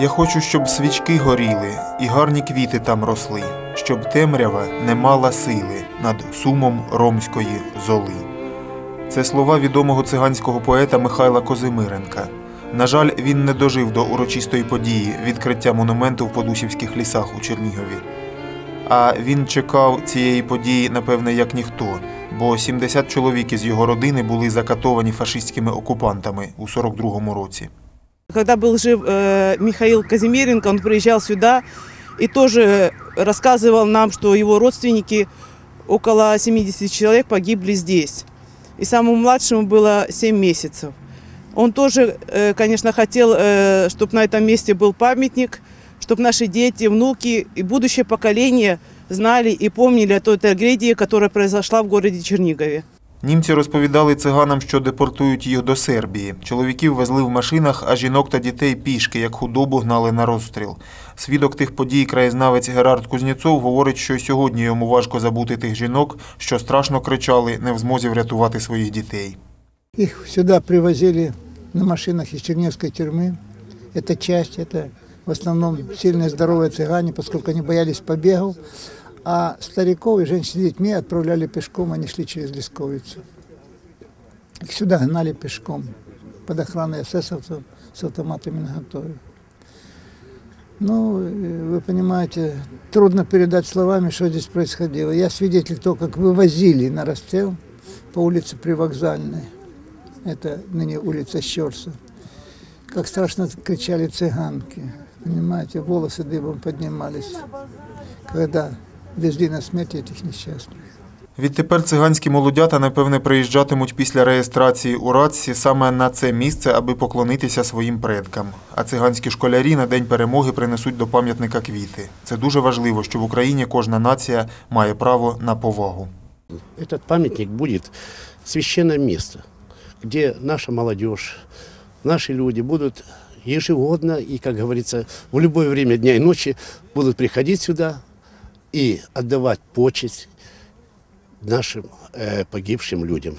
Я хочу, щоб свічки горіли і гарні квіти там росли, щоб темрява не мала сили над сумом ромської золи. Це слова відомого циганського поета Михайла Козимиренка. На жаль, він не дожив до урочистої події відкриття монументу в Подусівських лісах у Чернігові. А він чекав цієї події, напевне, як ніхто, бо 70 чоловік із його родини були закатовані фашистськими окупантами у 42-му році. Когда был жив э, Михаил Казимиренко, он приезжал сюда и тоже рассказывал нам, что его родственники, около 70 человек, погибли здесь. И самому младшему было 7 месяцев. Он тоже, э, конечно, хотел, чтобы на этом месте был памятник, чтобы наши дети, внуки и будущее поколение знали и помнили о той трагедии, которая произошла в городе Чернигове. Німці розповідали циганам, що депортують їх до Сербії. Чоловіків везли в машинах, а жінок та дітей пішки, як худобу гнали на розстріл. Свідок тих подій, краєзнавець Герард Кузнєцов, говорить, що й сьогодні йому важко забути тих жінок, що страшно кричали, не в змозі врятувати своїх дітей. Их сюда привозили на машинах из Черневской тюрьмы. Это часть, это в основном сильные здоровые цыгане, поскольку они боялись побегов. А стариков и женщин с детьми отправляли пешком, они шли через Лесковицу. Их сюда гнали пешком под охраной эсэсовцев с автоматами наготове. Ну, э, вы понимаете, трудно передать словами, что здесь происходило. Я свидетель того, как вывозили на расстрел по улице Привокзальной. Это ныне улица Щерса. Как страшно кричали цыганки. Понимаете, волосы дыбом поднимались, когда везли на смерть этих несчастных. Відтепер циганські молодята, напевне, приїжджатимуть після реєстрації у Радсі саме на це місце, аби поклонитися своїм предкам. А циганські школярі на День перемоги принесуть до пам'ятника квіти. Це дуже важливо, що в Україні кожна нація має право на повагу. Этот памятник будет священное место, где наша молодежь, наши люди будут ежегодно и, как говорится, в любое время дня и ночи будут приходить сюда и отдавать почесть нашим э, погибшим людям.